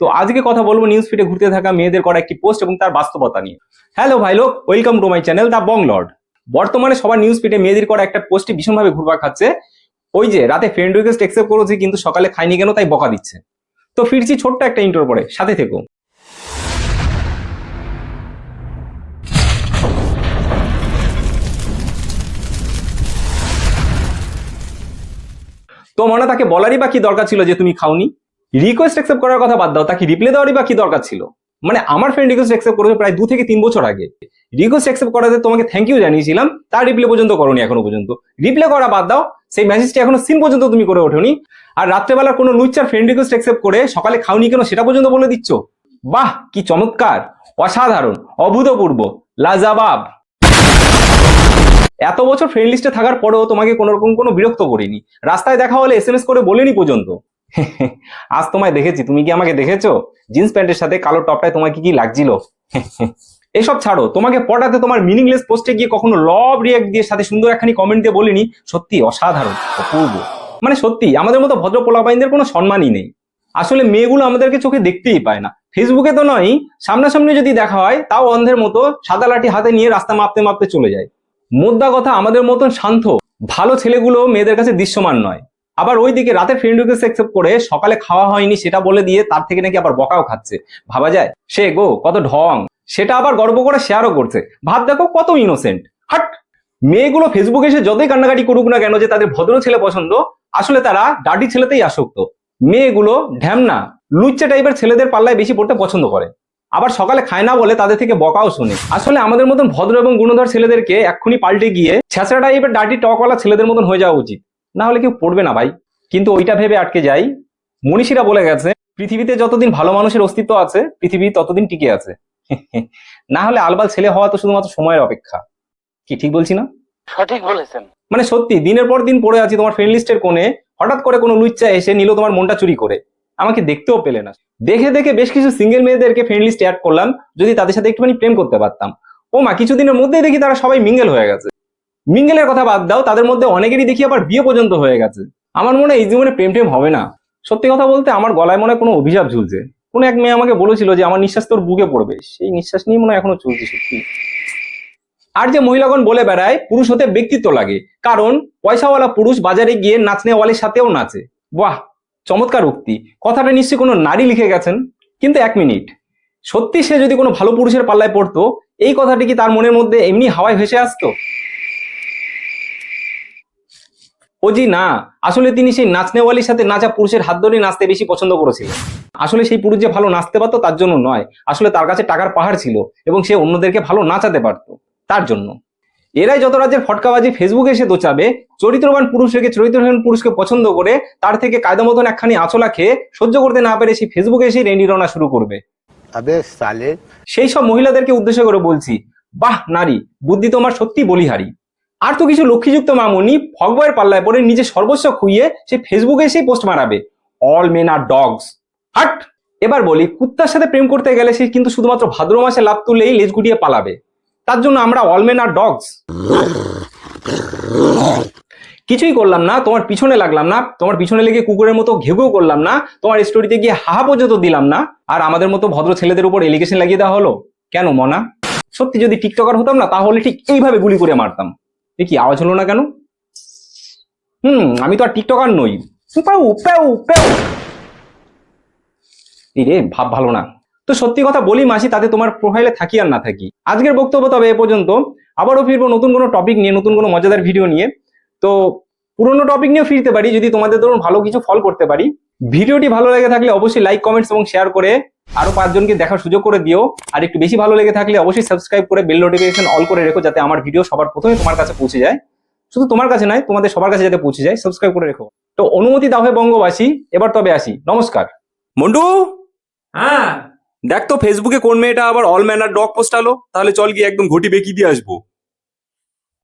তো আজকে কথা বলব নিউজ ফিডে ঘুরতে থাকা মেয়েদের করা একটি পোস্ট এবং তার বাস্তবতা নিয়ে। হ্যালো ভাই লোক welcome to my channel the Bong lord বর্তমানে সবার নিউজ ফিডে মেয়েদের করা একটা পোস্টটি ভীষণভাবে ঘুরবা খাচ্ছে। ওই যে, রাতে ফ্রেন্ড রিকোয়েস্ট অ্যাকসেপ্ট করেছি কিন্তু সকালে খাইনি কেন তাই বকা দিচ্ছে। তো ফিরছি ছোট্ট একটা ইন্টোর পরে, সাথে থেকো। তো মনে, তাকে বলারই বা কি দরকার ছিল যে তুমি খাওনি? রিকোয়েস্ট অ্যাকসেপ্ট করার কথা বাদ দাও, তাকে রিপ্লাই দেওয়ারই বা কি দরকার ছিল? মানে আমার ফ্রেন্ড রিকোয়েস্ট অ্যাকসেপ্ট করেছে প্রায় দু থেকে তিন বছর আগে। রিকোয়েস্ট অ্যাকসেপ্ট করাতে তোমাকে থ্যাংক ইউ জানিয়েছিলাম, তার রিপ্লাই পর্যন্ত করনি এখনও পর্যন্ত। রিপ্লাই করা বাদ দাও, সেই মেসেজটি এখনও সিন পর্যন্ত তুমি করে ওঠোনি। আর রাত্রেবেলা কোনো লুচ্চার ফ্রেন্ড রিকোয়েস্ট অ্যাকসেপ্ট করে সকালে খাওনি কেন সেটা পর্যন্ত বলে দিচ্ছ? বাহ, কি চমৎকার! অসাধারণ, অভূতপূর্ব, লাজাবাব! এত বছর ফ্রেন্ড লিস্টে থাকার পরেও তোমাকে কোনো রকম কোনো বিরক্ত করিনি। রাস্তায় দেখা হলে এস করে বলিনি পর্যন্ত। আজ তোমায় দেখেছি। তুমি কি আমাকে দেখেছ? জিন্স প্যান্টের সাথে কালো টপটায় তোমাকে কি লাগছিল? এসব ছাড়ো, তোমাকে পটাতে তোমার মিনিংলেস পোস্টে গিয়ে কখনো লভ রিয়াক্ট দিয়ে সাথে সুন্দর একখানি কমেন্ট দিয়ে বলিনি, সত্যি অসাধারণ, অপূর্ব। মানে সত্যি, আমাদের মতো ভদ্র পোলাপাইনদের কোনো সম্মানই নেই। আসলে মেয়েগুলো আমাদেরকে চোখে দেখতেই পায় না। ফেসবুকে তো নয়, সামনাসামনি যদি দেখা হয়, তাও অন্ধের মতো সাদা লাঠি হাতে নিয়ে রাস্তা মাপতে মাপতে চলে যায়। মোদ্দা কথা আমাদের মতন শান্ত, ভালো ছেলেগুলো মেয়েদের কাছে দৃশ্যমান নয়। আবার ওইদিকে রাতে ফ্রেন্ড রিকোয়েস্ট অ্যাকসেপ্ট করে সকালে খাওয়া হয়নি সেটা বলে দিয়ে তার থেকে নাকি আবার বকাও খাচ্ছে। ভাবা যায়, সে গো, কত ঢং। সেটা আবার গর্ব করে শেয়ারও করছে। ভাব দেখো কত ইনোসেন্ট হাট! মেয়েগুলো ফেসবুকে এসে যতই কান্নাকাটি করুক না কেন যে তাদের ভদ্র ছেলে পছন্দ, আসলে তারা ডাডি ছেলেতেই আসক্ত। মেয়েগুলো ঢ্যামনা লুচ্চা টাইপের ছেলেদের পাল্লায় বেশি পড়তে পছন্দ করে। আবার সকালে খায় না বলে তাদের থেকে বকাও শুনে। আসলে আমাদের মতন ভদ্র এবং গুণধর ছেলেদেরকে এক্ষুনি পাল্টে গিয়ে ছেঁচড়া টাইপের ডাটি টকওয়ালা ছেলেদের মতন হয়ে যাওয়া উচিত। না হলে কেউ পড়বে না ভাই। কিন্তু ওইটা ভেবে আটকে যাই। মনীষীরা বলে গেছে পৃথিবীতে যতদিন ভালো মানুষের অস্তিত্ব আছে পৃথিবী ততদিন টিকে আছে। না হলে আলবাল ছেলে হওয়া তো শুধুমাত্র সময়ের অপেক্ষা। কি ঠিক বলছি না? সঠিক বলেছেন। মানে সত্যি দিনের পর দিন পড়ে আছি তোমার ফ্রেন্ড লিস্টের কোণে হঠাৎ করে কোনো লুচ্চা এসে নিল তোমার মনটা চুরি করে। আমাকে দেখতেও পেলে না। দেখে দেখে বেশ কিছু সিঙ্গেল মেয়েদেরকে ফ্রেন্ড লিস্টে অ্যাড করলাম যদি তাদের সাথে একটুখানি প্রেম করতে পারতাম। ও মা কিছুদিনের মধ্যেই দেখি তারা সবাই মিঙ্গেল হয়ে গেছে। মিঙ্গেলের কথা বাদ দাও, তাদের মধ্যে অনেকেরই দেখি আবার বিয়ে পর্যন্ত হয়ে গেছে। আমার মনে এই জীবনে প্রেম টেম হবে না। সত্যি কথা বলতে আমার গলায় মনে কোনো অভিশাপ ঝুলছে। কোনো এক মেয়ে আমাকে বলেছিল যে আমার নিঃশ্বাস তোর বুকে পড়বে। সেই নিঃশ্বাস নিয়ে মনে এখনও চলছে সত্যি। আর যে মহিলাগণ বলে বেড়ায়, পুরুষ হতে ব্যক্তিত্ব লাগে। কারণ, পয়সাওয়ালা পুরুষ বাজারে গিয়ে নাচনেওয়ালির সাথেও নাচে। বাহ, চমৎকার উক্তি। কথাটা নিশ্চয়ই কোনো নারী লিখে গেছেন? কিন্তু এক মিনিট। সত্যি সে যদি কোনো ভালো পুরুষের পাল্লায় পড়তো, এই কথাটি কি তার মনের মধ্যে এমনি হাওয়ায় ভেসে আসতো? ওজি না। আসলে তিনি সেই নাচনেওয়ালির সাথে নাচা পুরুষের হাত ধরে নাচতে বেশি পছন্দ করেছিলেন। আসলে সেই পুরুষ যে ভালো নাচতে পারতো তার জন্য নয়। আসলে তার কাছে টাকার পাহাড় ছিল এবং সে অন্যদেরকে ভালো নাচাতে পারত তার জন্য। এরাই যত রাজ্যের ফটকাবাজি ফেসবুকে এসে দোচাবে চরিত্রবান পুরুষ রেখে চরিত্রহীন পুরুষকে পছন্দ করে তার থেকে কায়দা মতন একখানি আঁচলা খেয়ে সহ্য করতে না পেরে সেই ফেসবুকে এসে রেন্ডিরনা শুরু করবে। সেই সব মহিলাদেরকে উদ্দেশ্য করে বলছি বাহ নারী বুদ্ধি তোমার সত্যি বলিহারি। আর তো কিছু লক্ষ্মীযুক্ত মামুনি ফগবয়ের পাল্লায় পড়ে নিজে সর্বস্ব খুইয়ে সে ফেসবুকে এসেই পোস্ট মারাবে। অল মেন আর ডগস হাট! এবার বলি, কুত্তার সাথে প্রেম করতে গেলে সে কিন্তু শুধুমাত্র ভাদ্র মাসে লাভ তুলেই লেজ গুটিয়ে পালাবে। তার জন্য আমরা অল মেন আর ডগস কিছুই করলাম না, তোমার পিছনে লাগলাম না, তোমার পিছনে লেগে কুকুরের মতো ঘেউ করলাম না, তোমার স্টোরিতে গিয়ে হাহা পর্যন্ত দিলাম না, আর আমাদের মতো ভদ্র ছেলেদের উপর এলিগেশন লাগিয়ে দেওয়া হলো? কেন মনা? সত্যি যদি টিকটকার হতাম না, তাহলে ঠিক এইভাবে গুলি করে মারতাম। এ কি, আওয়াজ হলো না কেন? হুম, আমি তো আর টিকটকার নই। রে ভাব ভালো না। তো সত্যি কথা বলি মাসি, তাতে তোমার প্রোফাইলে থাকি আর না থাকি। আজকের বক্তব্য তবে এ পর্যন্ত। আবারও ফিরবো নতুন কোনো টপিক নিয়ে, নতুন কোনো মজাদার ভিডিও নিয়ে। তো পুরোনো টপিক নিয়েও ফিরতে পারি, যদি তোমাদের ধরুন ভালো কিছু ফল করতে পারি। ভিডিওটি ভালো লেগে থাকলে অবশ্যই লাইক কমেন্টস এবং শেয়ার করে আরও পাঁচজনকে দেখার সুযোগ করে দিও। আর একটু বেশি ভালো লেগে থাকলে অবশ্যই সাবস্ক্রাইব করে বেল নোটিফিকেশন অল করে রেখো যাতে আমার ভিডিও সবার প্রথমে তোমার কাছে পৌঁছে যায়। শুধু তোমার কাছে নয় তোমাদের সবার কাছে যাতে পৌঁছে যায় সাবস্ক্রাইব করে রেখো। তো অনুমতি দাও হে বঙ্গবাসী এবার তবে আসি। নমস্কার। মন্ডু হ্যাঁ। দেখ তো ফেসবুকে কোন মেয়েটা আবার অল ম্যানার ডগ পোস্ট আলো তাহলে চল গিয়ে একদম ঘটি বেঁকি দিয়ে আসব।